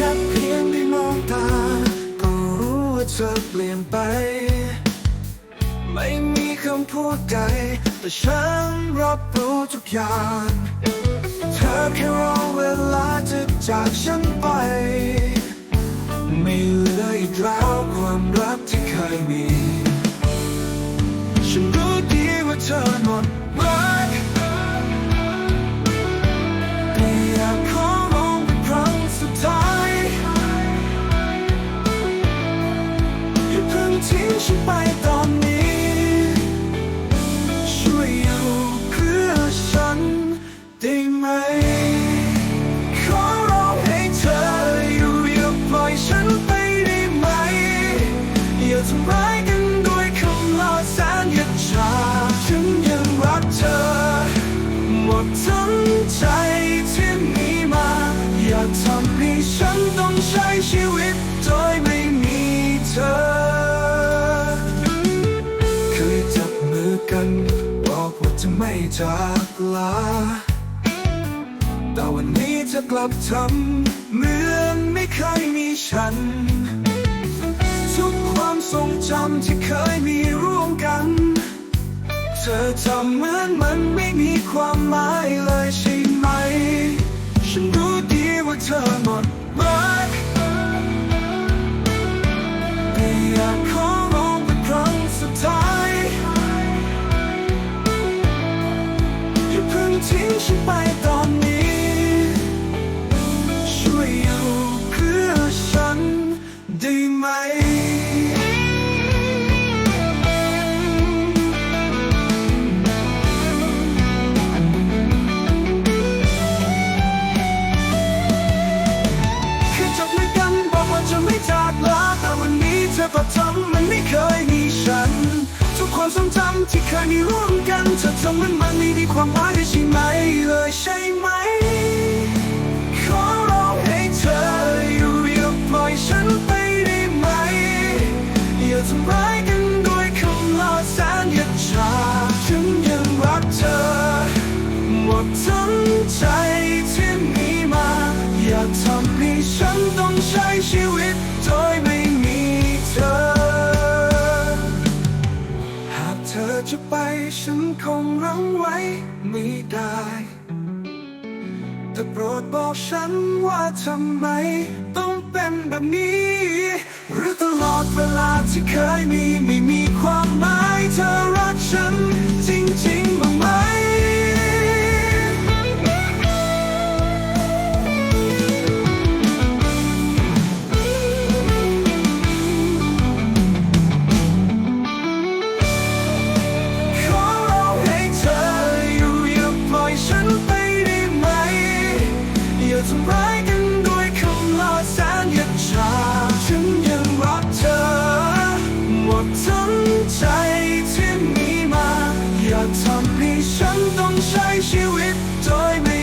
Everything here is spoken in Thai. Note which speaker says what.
Speaker 1: แค่เพียงได้มองตา ก็รู้ว่าเธอเปลี่ยนไป ไม่มีคำพูดใด แต่ฉันรับรู้ทุกอย่าง เธอแค่รอเวลาจะจากฉันไป ไม่เหลืออีกแล้วความรักที่เคยมี ฉันรู้ดีว่าเธอหมด งทิ้ง ไม่จากลา แต่วันนี้เธอกลับทำเหมือนไม่เคยมีฉัน ทุกความทรงจำที่เคยมีร่วมกัน เธอทำเหมือนมันไม่มีความหมายเลยใช่ จำที่เคยมีร่วมกันเธอทำมันมันไม่มีความหมายได้ใช่ไหมเลยใช่ไหม ขอร้องให้เธออยู่อย่าปล่อยฉันไปได้ไหม อย่าทำร้ายกันด้วยคำลาแสนหยาบชาฉันยังรักเธอ หมดทั้งใจ เธอจะไปฉันคงรั้งไว้ไม่ได้ แต่โปรดบอกฉันว่าทำไมต้องเป็นแบบนี้ หรือตลอดเวลาที่เคยมีไม่มีความหมาย ทำให้ฉันต้องใช้ชีวิตโดยไม่